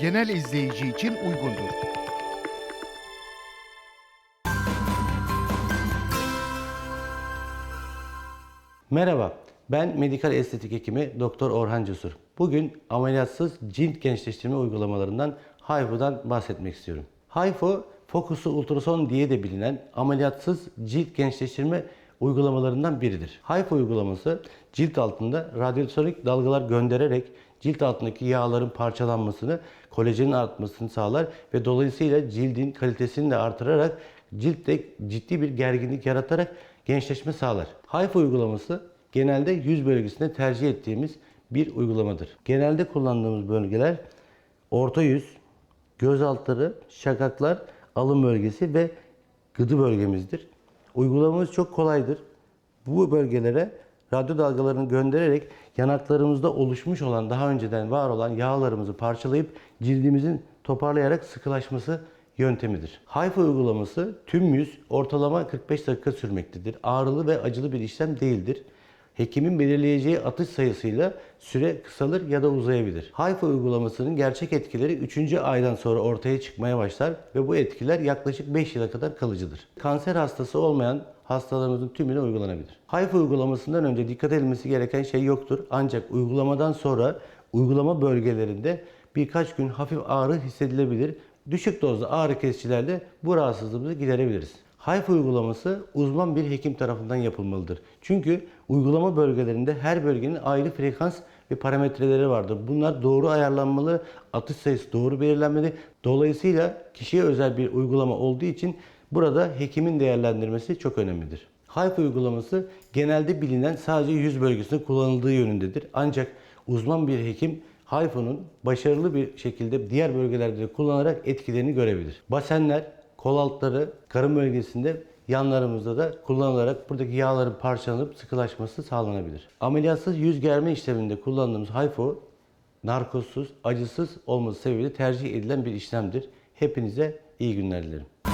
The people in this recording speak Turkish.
genel izleyici için uygundur. Merhaba, ben medikal estetik hekimi Doktor Orhan Cesur. Bugün ameliyatsız cilt gençleştirme uygulamalarından HIFU'dan bahsetmek istiyorum. HIFU, fokusu ultrason diye de bilinen ameliyatsız cilt gençleştirme uygulamalarından biridir. HIFU uygulaması cilt altında radyosonik dalgalar göndererek cilt altındaki yağların parçalanmasını, kolajenin artmasını sağlar ve dolayısıyla cildin kalitesini de artırarak ciltte ciddi bir gerginlik yaratarak gençleşme sağlar. HIFU uygulaması genelde yüz bölgesinde tercih ettiğimiz bir uygulamadır. Genelde kullandığımız bölgeler orta yüz, göz altları, şakaklar, alın bölgesi ve gıdı bölgemizdir. Uygulamamız çok kolaydır. Bu bölgelere radyo dalgalarını göndererek yanaklarımızda oluşmuş olan daha önceden var olan yağlarımızı parçalayıp cildimizin toparlayarak sıkılaşması yöntemidir. HIFU uygulaması tüm yüz ortalama 45 dakika sürmektedir. Ağrılı ve acılı bir işlem değildir. Hekimin belirleyeceği atış sayısıyla süre kısalır ya da uzayabilir. HIFU uygulamasının gerçek etkileri 3. aydan sonra ortaya çıkmaya başlar ve bu etkiler yaklaşık 5 yıla kadar kalıcıdır. Kanser hastası olmayan hastalarımızın tümüne uygulanabilir. HIFU uygulamasından önce dikkat edilmesi gereken şey yoktur. Ancak uygulamadan sonra uygulama bölgelerinde birkaç gün hafif ağrı hissedilebilir. Düşük dozda ağrı kesicilerle bu rahatsızlığımızı giderebiliriz. HIFU uygulaması uzman bir hekim tarafından yapılmalıdır. Çünkü uygulama bölgelerinde her bölgenin ayrı frekans ve parametreleri vardır. Bunlar doğru ayarlanmalı, atış sayısı doğru belirlenmeli. Dolayısıyla kişiye özel bir uygulama olduğu için burada hekimin değerlendirmesi çok önemlidir. HIFU uygulaması genelde bilinen sadece yüz bölgesinde kullanıldığı yönündedir. Ancak uzman bir hekim HIFU'nun başarılı bir şekilde diğer bölgelerde de kullanarak etkilerini görebilir. Basenler, kol altları, karın bölgesinde yanlarımızda da kullanılarak buradaki yağların parçalanıp sıkılaşması sağlanabilir. Ameliyatsız yüz germe işleminde kullandığımız HIFU narkozsuz, acısız olması sebebiyle tercih edilen bir işlemdir. Hepinize iyi günler dilerim.